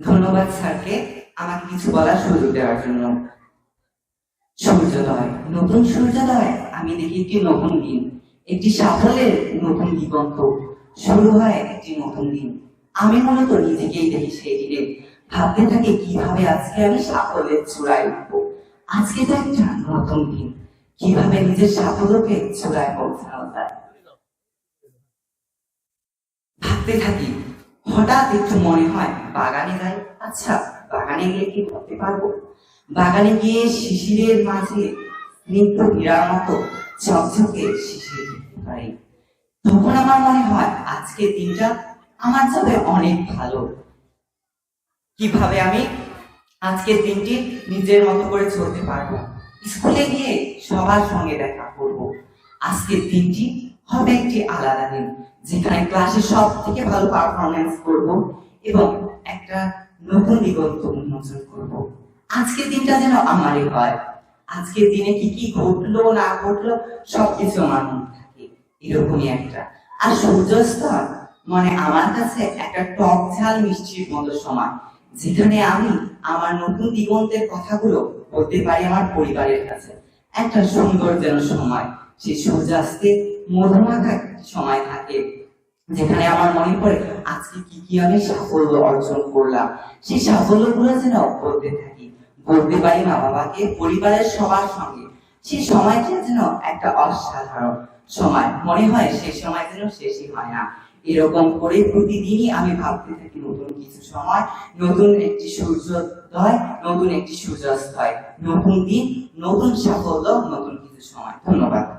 ধন্যবাদ স্যারকে আমাকে কিছু বলার সুযোগ দেওয়ার জন্য। সূর্যোদয়, নতুন সূর্যোদয়, আমি দেখি একটি নতুন দিন, একটি সাফল্যের নতুন দিগন্ত। শুরু হয় একটি নতুন দিন। আমি মূলত নিজেকেই দেখি সেই দিনে। ভাবতে থাকি কীভাবে আজকে আমি সাফল্যের চূড়ায় উঠবো। আজকে তো একটা নতুন দিন। কীভাবে নিজের সাফল্যকে চূড়ায় পৌঁছানো যায়। ভাবতে থাকি হঠাৎ একটু মনে হয়, বাগানে যাই? আচ্ছা বাগানে গিয়ে কি করতে পারব? বাগানে গিয়ে শিশিরের মাঝে স্নিগ্ধ হীরার মতো ঝকঝকে শিশির দেখতে পারি তখন আমার মনে হয় আজকের দিনটা আমার যাবে অনেক ভালো। কীভাবে আমি আজকের দিনটি নিজের মতো করে চলতে পারব? স্কুলে গিয়ে সবার সঙ্গে দেখা করব। আজকের দিনটি হবে একটি আলাদা দিন যেখানে ক্লাসে সব থেকে ভালো পারফরমেন্স করব এবং একটা নতুন দিগন্ত উন্মোচন করব। আজকের দিনটা যেন আমারই হয়। আজকের দিনে কি কি ঘটলো, না ঘটলো, সবকিছু আমার মনে থাকে। এরকমই একটা। আর সূর্যাস্ত মানে আমার কাছে একটা টক ঝাল মিষ্টির মতো সময়, যেখানে আমি আমার নতুন দিগন্তের কথাগুলো বলতে পারি আমার পরিবারের কাছে। একটা সুন্দর যেন সময় সেই সূর্যাস্তে মধুমাখা সময় থাকে, যেখানে আমার মনে পড়ে আজকে কি কি আমি সাফল্য অর্জন করলাম। সেই সাফল্যগুলো যেন বলতে থাকি বলতে পারি মা বাবাকে পরিবারের সবার সঙ্গে। সেই সময়টা যেন একটা অসাধারণ সময়। মনে হয় সেই সময় যেন শেষই হয় না। এরকম করে প্রতিদিনই আমি ভাবতে থাকি নতুন কিছু সময় নতুন একটি সূর্যোদয়, নতুন একটি সূর্যাস্তয় নতুন দিন, নতুন সাফল্য, নতুন কিছু সময়। ধন্যবাদ।